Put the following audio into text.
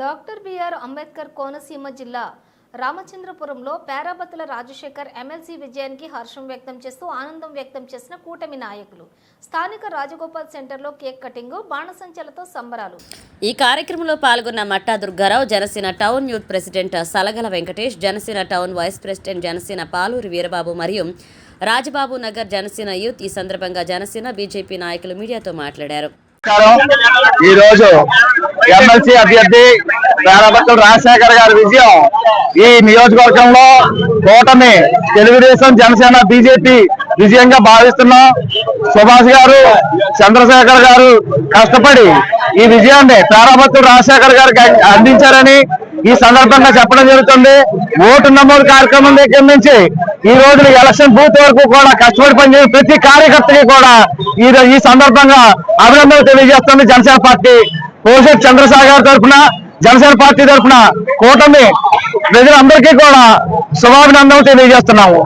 Doctor BR Ambedkar Konaseema జిల్లా రామచంద్రపురంలో Perabathula Rajasekhar MLC విజయానికి హర్షం వ్యక్తం చేస్తూ ఆనందం వ్యక్తం చేసిన కూటమి నాయకులు. స్థానిక రాజగోపాల్ సెంటర్లో కేక్ కటింగ్ బాణసంచలతో సంబరాలు. ఈ కార్యక్రమంలో పాల్గొన్న Matta Durgarao Janasena town youth president Salagala Venkatesh Janasena town vice president Janasena Paluri Veerababu మరియు రాజబాబు నగర్ జనసేన యూత్ ఈ సందర్భంగా జనసేన బీజేపీ నాయకులు మీడియాతో మాట్లాడారు. నమస్కారం. ఈ రోజు ఎమ్మెల్సీ అభ్యర్థి పేరబత్తుల రాజశేఖర్ గారి విజయం. ఈ నియోజకవర్గంలో కూటమి తెలుగుదేశం జనసేన బీజేపీ విజయంగా భావిస్తున్నాం సుభాష్ గారు చంద్రశేఖర్ గారు కష్టపడి ఈ విజయాన్ని పేరాబత్తుల రాజశేఖర్ గారికి అందించారని ఈ సందర్భంగా చెప్పడం జరుగుతుంది. ఓటు నమోదు కార్యక్రమం దగ్గర నుంచి ఈ రోజు ఎలక్షన్ బూత్ వరకు కూడా కష్టపడి పనిచేసిన ప్రతి కార్యకర్తకి కూడా ఈ ఈ సందర్భంగా అభినందనలు తెలియజేస్తుంది జనసేన పార్టీ కోసెట్ చంద్రశేఖర్ తరఫున. జనసేన పార్టీ తరఫున కూటమి ప్రజలందరికీ కూడా శుభాభినందనలు తెలియజేస్తున్నాము.